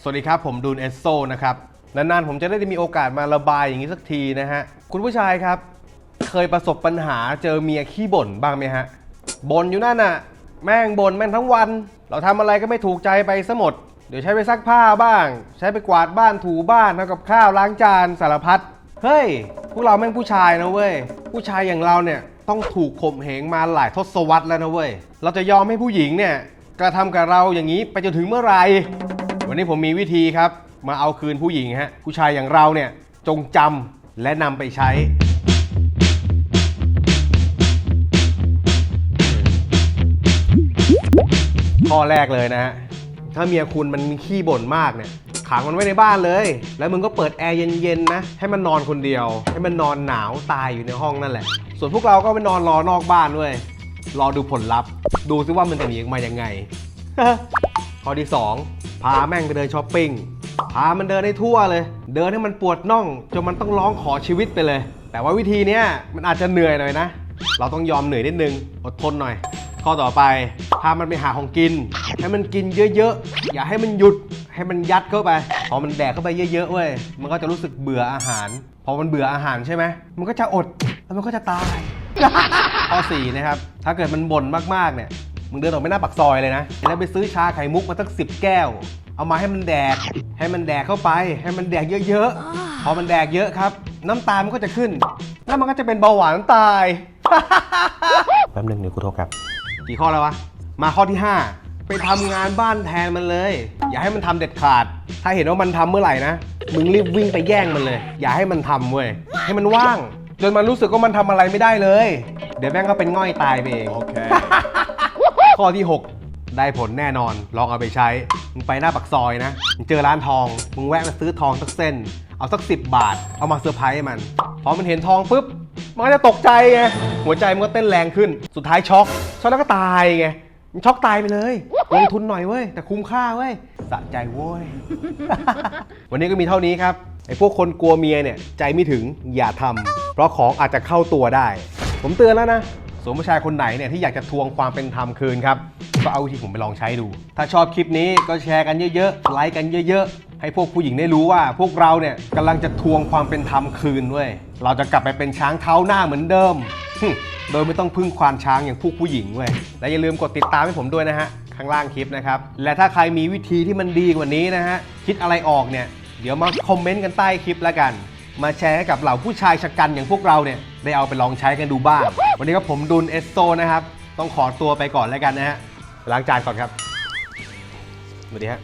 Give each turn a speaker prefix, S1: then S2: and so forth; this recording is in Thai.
S1: สวัสดีครับ ผมดูนเอสโซนะครับนานๆผมจะได้มีโอกาสมาระบายอย่างนี้สักทีนะฮะ คุณผู้ชายครับ เคยประสบปัญหาเจอเมียขี้บ่นบ้างไหมฮะบ่นอยู่นั่นน่ะ แม่งบ่นแม่งทั้งวัน เราทำอะไรก็ไม่ถูกใจไปซะหมด เดี๋ยวใช้ไปซักผ้าบ้าง ใช้ไปกวาดบ้านถูบ้านทำกับข้าวล้างจานสารพัดเฮ้ยพวกเราแม่งผู้ชายนะเว้ยผู้ชายอย่างเราเนี่ยต้องถูกข่มเหงมาหลายทศวรรษแล้วนะเว้ยเราจะยอมให้ผู้หญิงเนี่ยกระทำกับเราอย่างนี้ไปจนถึงเมื่อไหร่ วันนี้ผมมีวิธีครับ มาเอาคืนผู้หญิงฮะผู้ชายอย่างเราเนี่ยจงจำและนำไปใช้ ข้อแรกเลยนะฮะถ้าเมียคุณมันขี้บ่นมากเนี่ยขังมันไว้ในบ้านเลย แล้วมึงก็เปิดแอร์เย็นๆนะ ให้มันนอนคนเดียว ให้มันนอนหนาวตายอยู่ในห้องนั่นแหละ ส่วนพวกเราก็ไปนอนรอนอกบ้านด้วย รอดูผลลัพธ์ ดูซิว่ามันจะหนีออกมายังไง ข้อที่ 2 พาแม่งไปเดินช้อปปิ้ง พามันเดินให้ทั่วเลย เดินให้มันปวดน่องจนมันต้องร้องขอชีวิตไปเลย แต่ว่าวิธีเนี้ยมันอาจจะเหนื่อยหน่อยนะ เราต้องยอมเหนื่อยนิดนึง อดทนหน่อย ข้อต่อไป พามันไปหาของกิน ให้มันกินเยอะๆ อย่าให้มันหยุด ให้มันยัดเข้าไป พอมันแดกเข้าไปเยอะๆเว้ย มันก็จะรู้สึกเบื่ออาหาร พอมันเบื่ออาหารใช่ไหม มันก็จะอด แล้วมันก็จะตาย ข้อ4นะครับ ถ้าเกิดมันบ่นมากๆเนี่ย มึงเดินออกไปหน้าปากซอยเลยนะ แล้วไปซื้อชาไข่มุกมาสักสิบแก้ว เอามาให้มันแดก ให้มันแดกเข้าไป ให้มันแดกเยอะๆ พอมันแดกเยอะครับ น้ำตาลมันก็จะขึ้น แล้วมันก็จะเป็นเบาหวานตาย แป๊บนึงเดี๋ยวกูโทรกลับ กี่ข้อแล้ววะ มาข้อที่ 5 ไปทำงานบ้านแทนมันเลย อย่าให้มันทำเด็ดขาด ถ้าเห็นว่ามันทำเมื่อไหร่นะ มึงรีบวิ่งไปแย่งมันเลย อย่าให้มันทำเว้ย ให้มันว่าง จนมันรู้สึกว่ามันทำอะไรไม่ได้เลย เดี๋ยวแม่งก็เป็นง่อยตายไปเอง
S2: Okay.
S1: ข้อที่ 6 ได้ผลแน่นอน ลองเอาไปใช้ มึงไปหน้าปักซอยนะ มึงเจอร้านทอง มึงแวะมาซื้อทองสักเส้น เอาสัก 10 บาท เอามาเซอร์ไพรส์มัน พอมันเห็นทองปุ๊บ มันก็จะตกใจไง หัวใจมันก็เต้นแรงขึ้น สุดท้ายช็อกช็อกแล้วก็ตายไงมันช็อกตายไปเลย ลงทุนหน่อยเว้ย แต่คุ้มค่าเว้ย สะใจเว้ย วันนี้ก็มีเท่านี้ครับ ไอ้พวกคนกลัวเมียเนี่ย ใจไม่ถึงอย่าทำเพราะของอาจจะเข้าตัวได้ ผมเตือนแล้วนะ ส่วนผู้ชายคนไหนเนี่ยที่อยากจะทวงความเป็นธรรมคืนครับ ก็เอาวิธีผมไปลองใช้ดู ถ้าชอบคลิปนี้ก็แชร์กันเยอะๆ ไลค์กันเยอะๆ ให้พวกผู้หญิงได้รู้ว่า พวกเราเนี่ยกำลังจะทวงความเป็นธรรมคืนเว้ยเราจะกลับไปเป็นช้างเท้าหน้าเหมือนเดิม โดยไม่ต้องพึ่งควานช้างอย่างพวกผู้หญิงเว้ย และอย่าลืมกดติดตามให้ผมด้วยนะฮะ ข้างล่างคลิปนะครับ และถ้าใครมีวิธีที่มันดีกว่านี้นะฮะ คิดอะไรออกเนี่ย เดี๋ยวมาคอมเมนต์กันใต้คลิปแล้วกัน มาแชร์ให้กับเหล่าผู้ชายชะกันอย่างพวกเราเนี่ยได้เอาไปลองใช้กันดูบ้าง วันนี้ก็ผมดุลเอสโซนะครับ ต้องขอตัวไปก่อนแล้วกันนะฮะล้างจานก่อนครับสวัสดีฮะ